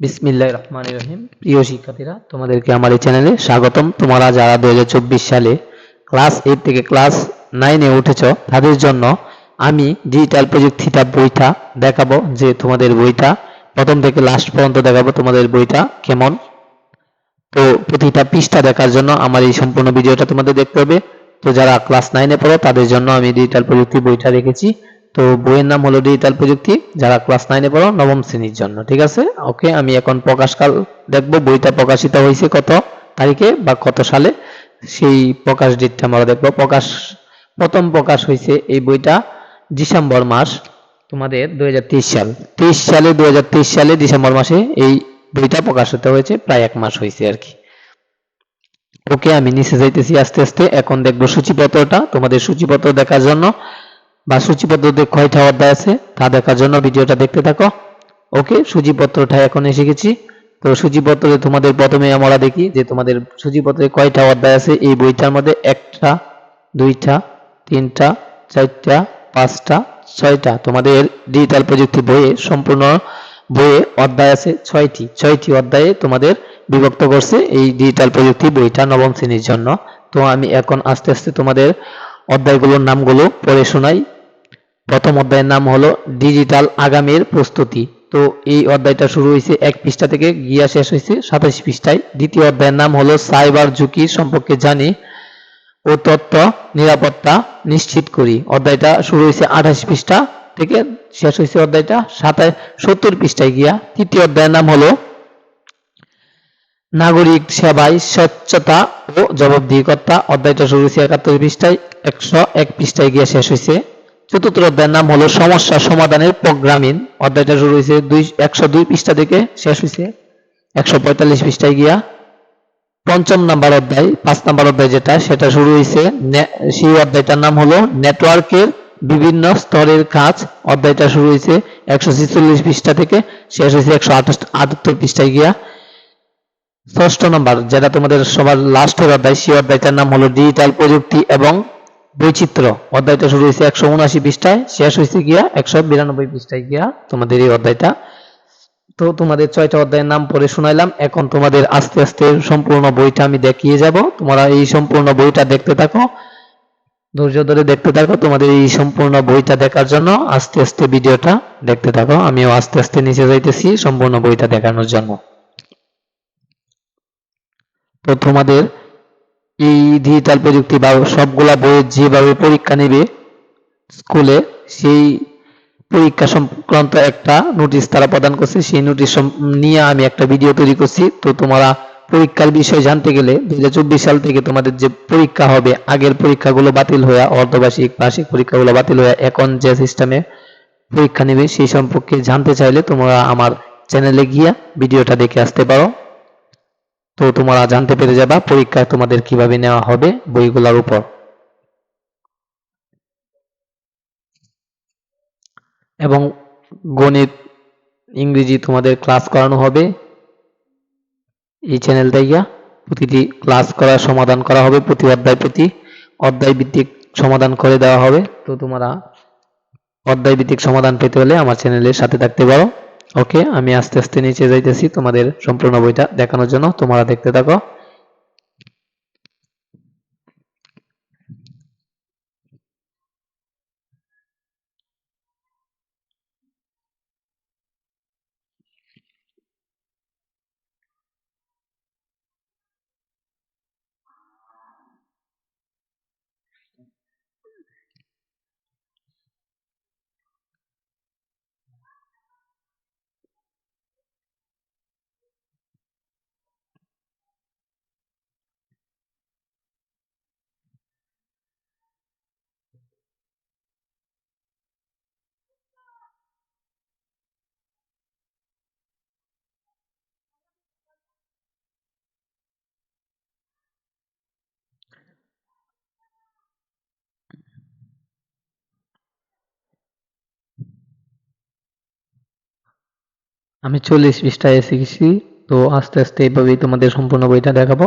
বিসমিল্লাহ রহমান রহিম। প্রিয় শিক্ষার্থীরা, তোমাদেরকে আমার এই চ্যানেলে স্বাগতম। তোমরা যারা দুহাজার চব্বিশ সালে ক্লাস এইট থেকে ক্লাস নাইনে উঠেছ, তাদের জন্য আমি ডিজিটাল প্রযুক্তিটা বইটা দেখাবো, যে তোমাদের বইটা প্রথম থেকে লাস্ট পর্যন্ত দেখাবো তোমাদের বইটা কেমন। তো প্রতিটা পৃষ্ঠা দেখার জন্য আমার এই সম্পূর্ণ ভিডিওটা তোমাদের দেখতে হবে। তো যারা ক্লাস নাইনে পড়ো, তাদের জন্য আমি ডিজিটাল প্রযুক্তি বইটা রেখেছি। তো বইয়ের নাম হলো ডিজিটাল প্রযুক্তি যারা ক্লাস নাইনে পড়ো, নবম শ্রেণির জন্য, ঠিক আছে? ওকে আমি এখন প্রকাশকাল দেখব, বইটা প্রকাশিত হয়েছে কত তারিখে বা কত সালে, সেই প্রকাশ ডেটটা আমরা দেখব। প্রকাশ, প্রথম প্রকাশ হয়েছে এই বইটা ডিসেম্বর মাস, তোমাদের দু হাজার তেইশ সাল। তেইশ সালে, দুই হাজার তেইশ সালে ডিসেম্বর মাসে এই বইটা প্রকাশিত হয়েছে, প্রায় এক মাস হয়েছে আর কি। ওকে আমি নিচে যাইতেছি আস্তে আস্তে, এখন দেখব সূচিপত্রটা, তোমাদের সূচিপত্র দেখার জন্য। বা সূচিপত্রতে কয়টা অধ্যায় আছে তা দেখার জন্য ভিডিওটা দেখতে থাকো। ওকে, সূচিপত্রটা এখন এসে গেছি। তো সূচিপত্রে তোমাদের প্রথমে আমরা দেখি যে তোমাদের সূচিপত্রে কয়টা অধ্যায় আছে। এই বইটার মধ্যে একটা, দুইটা, তিনটা, চারটা, পাঁচটা, ছয়টা তোমাদের ডিজিটাল প্রযুক্তি বইয়ে সম্পূর্ণ বইয়ে অধ্যায় আছে ছয়টি। ছয়টি অধ্যায়ে তোমাদের বিভক্ত করছে এই ডিজিটাল প্রযুক্তি বইটা নবম শ্রেণির জন্য। তো আমি এখন আস্তে আস্তে তোমাদের অধ্যায়গুলোর নামগুলো পড়ে শোনাই। প্রথম অধ্যায়ের নাম হলো ডিজিটাল আগামীর প্রস্তুতি। তো এই অধ্যায়টা শুরু হয়েছে এক পৃষ্ঠা থেকে, গিয়া শেষ হয়েছে সাতাশ পৃষ্ঠায়। দ্বিতীয় অধ্যায়ের নাম হলো সাইবার ঝুঁকি সম্পর্কে জানি ও তথ্য নিরাপত্তা নিশ্চিত করি। অধ্যায়টা শুরু হয়েছে আঠাশ পৃষ্ঠা থেকে, শেষ হয়েছে অধ্যায়টা সাতাশ, সত্তর পৃষ্ঠায় গিয়া। তৃতীয় অধ্যায়ের নাম হলো নাগরিক সেবায় স্বচ্ছতা ও জবাবদিহিকতা অধ্যায়টা শুরু হয়েছে একাত্তর পৃষ্ঠায় একশো এক পৃষ্ঠায় গিয়ে শেষ হয়েছে চতুর্থ অধ্যায়ের নাম হলো সমস্যা সমাধানের প্রোগ্রামিং। অধ্যায়টা শুরু হয়েছে দুই একশো দুই পৃষ্ঠা থেকে শেষ হয়েছে একশো পঁয়তাল্লিশ পৃষ্ঠায় গিয়া পঞ্চম নাম্বার অধ্যায়, পাঁচ নাম্বার অধ্যায় যেটা, সেটা শুরু হয়েছে সেই অধ্যায়টার নাম হলো নেটওয়ার্কের বিভিন্ন স্তরের কাজ। অধ্যায়টা শুরু হয়েছে একশো ছেচল্লিশ পৃষ্ঠা থেকে শেষ হয়েছে একশো আটাত্তর পৃষ্ঠায় গিয়া। ষষ্ঠ নম্বর, যেটা তোমাদের সবার লাস্টের অধ্যায়, সেই অধ্যায়টার নাম হলো ডিজিটাল প্রযুক্তি এবং বৈচিত্র্য। অধ্যায়টা শুরু হয়েছে একশো উনআশি পৃষ্ঠায়, শেষ হয়েছে গিয়া একশো বিরানব্বই পৃষ্ঠায় গিয়া তোমাদের এই অধ্যায়টা। তো তোমাদের ছয়টা অধ্যায়ের নাম পড়ে শোনাইলাম। এখন তোমাদের আস্তে আস্তে সম্পূর্ণ বইটা আমি দেখিয়ে যাব। তোমরা এই সম্পূর্ণ বইটা দেখতে থাকো। ধৈর্য ধরে দেখতে থাকো তোমাদের এই সম্পূর্ণ বইটা দেখার জন্য। আস্তে আস্তে ভিডিওটা দেখতে থাকো। আমিও আস্তে আস্তে নিচে যাইতেছি সম্পূর্ণ বইটা দেখানোর জন্য। তোমাদের এই ডিজিটাল প্রযুক্তি বা সবগুলা বইয়ের যেভাবে পরীক্ষা নেবে স্কুলে, সেই পরীক্ষা সংক্রান্ত একটা নোটিশ তারা প্রদান করছে। সেই নোটিশ নিয়ে আমি একটা ভিডিও তৈরি করছি। তো তোমরা পরীক্ষার বিষয় জানতে গেলে দু হাজার চব্বিশ সাল থেকে তোমাদের যে পরীক্ষা হবে, আগের পরীক্ষাগুলো বাতিল হয়ে অর্ধবার্ষিক বার্ষিক পরীক্ষাগুলো বাতিল হয়ে এখন যে সিস্টেমে পরীক্ষা নেবে, সেই সম্পর্কে জানতে চাইলে তোমরা আমার চ্যানেলে গিয়ে ভিডিওটা দেখে আসতে পারো। তো তোমরা জানতে পেরে যাবা পরীক্ষা তোমাদের কীভাবে নেওয়া হবে বইগুলোর উপর। এবং গণিত, ইংরেজি তোমাদের ক্লাস করানো হবে। এই চ্যানেল থেকে প্রতিটি ক্লাস করা সমাধান করা হবে, প্রতি অধ্যায় প্রতি অধ্যায় ভিত্তিক সমাধান করে দেওয়া হবে। তো তোমরা অধ্যায় ভিত্তিক সমাধান পেতে হলে আমার চ্যানেলের সাথে থাকতে পারো। ওকে আমি আস্তে আস্তে নিচে যাইতেছি তোমাদের সম্পূর্ণ বইটা দেখানোর জন্য। তোমরা দেখতে থাকো। আমি চল্লিশ পৃষ্ঠায় এসে গেছি তো আস্তে আস্তে এইভাবেই তোমাদের সম্পূর্ণ বইটা দেখাবো।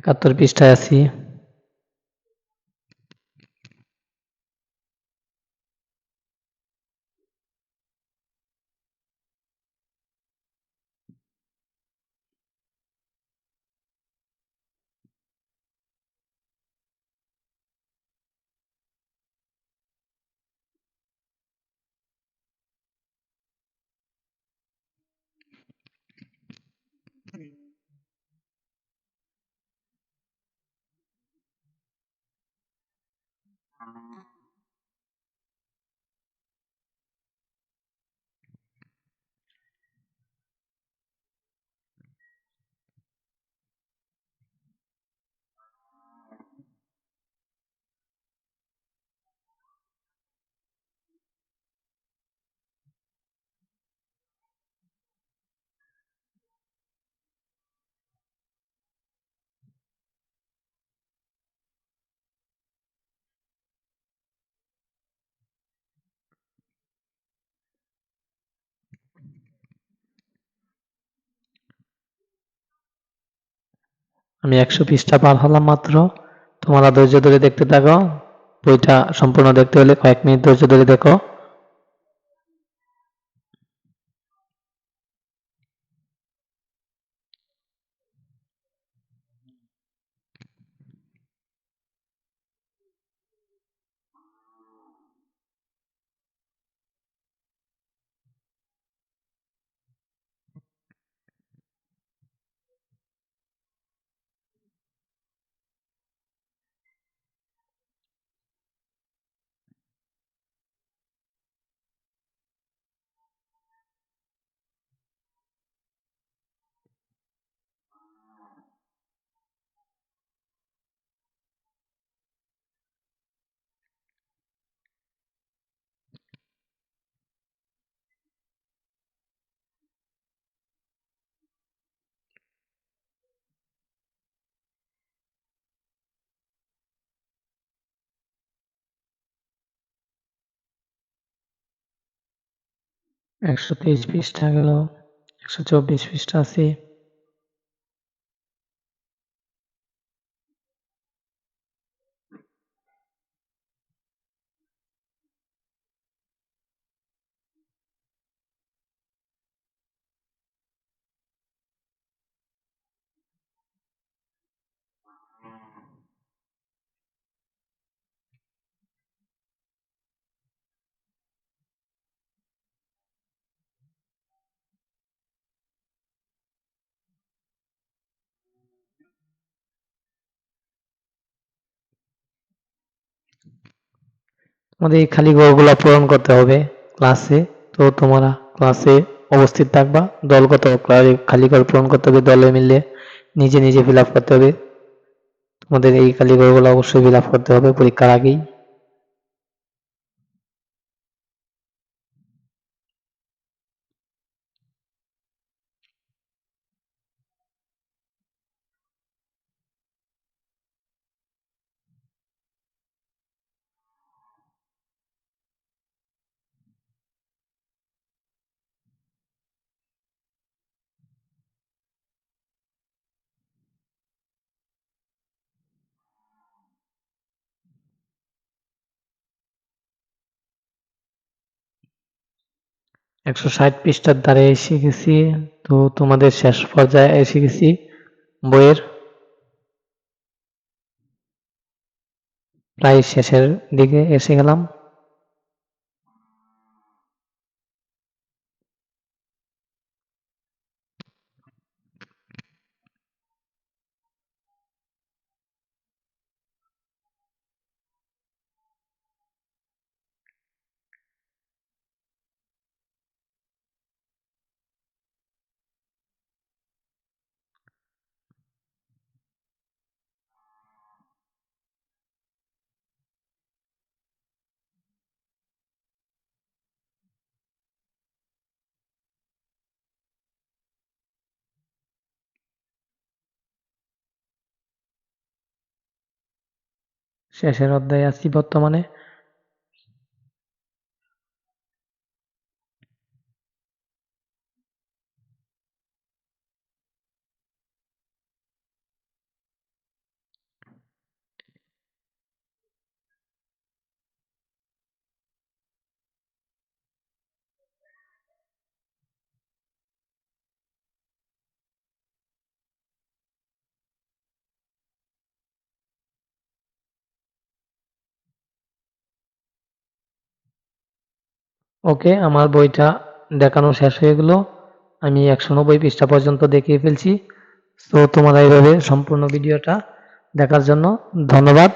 একাত্তর পৃষ্ঠায় আছি। আমি একশো পৃষ্ঠা পার হলাম মাত্র। তোমরা ধৈর্য ধরে দেখতে থাকো। বইটা সম্পূর্ণ দেখতে হলে কয়েক মিনিট ধৈর্য ধরে দেখো। একশো তেইশ পৃষ্ঠা গেল একশো চব্বিশ পৃষ্ঠা আছে। তোমাদের এই খালি ঘরগুলো পূরণ করতে হবে ক্লাসে তো তোমরা ক্লাসে অবস্থিত থাকবা, দলগত খালি ঘর পূরণ করতে হবে, দলে মিলে নিজে নিজে ফিল করতে হবে। তোমাদের এই খালি ঘরগুলো অবশ্যই ফিল করতে হবে পরীক্ষার আগেই। একশো ষাট পৃষ্ঠার দ্বারে এসে গেছি, তো তোমাদের শেষ পর্যায়ে এসে গেছি বইয়ের। প্রায় শেষের দিকে এসে গেলাম। শেষের অধ্যায়ে আছি বর্তমানে। ওকে, আমার বইটা দেখানো শেষ হয়ে গেল। আমি একশো নব্বই পৃষ্ঠা পর্যন্ত দেখিয়ে ফেলছি। তো তোমরা এইভাবে সম্পূর্ণ ভিডিওটা দেখার জন্য ধন্যবাদ।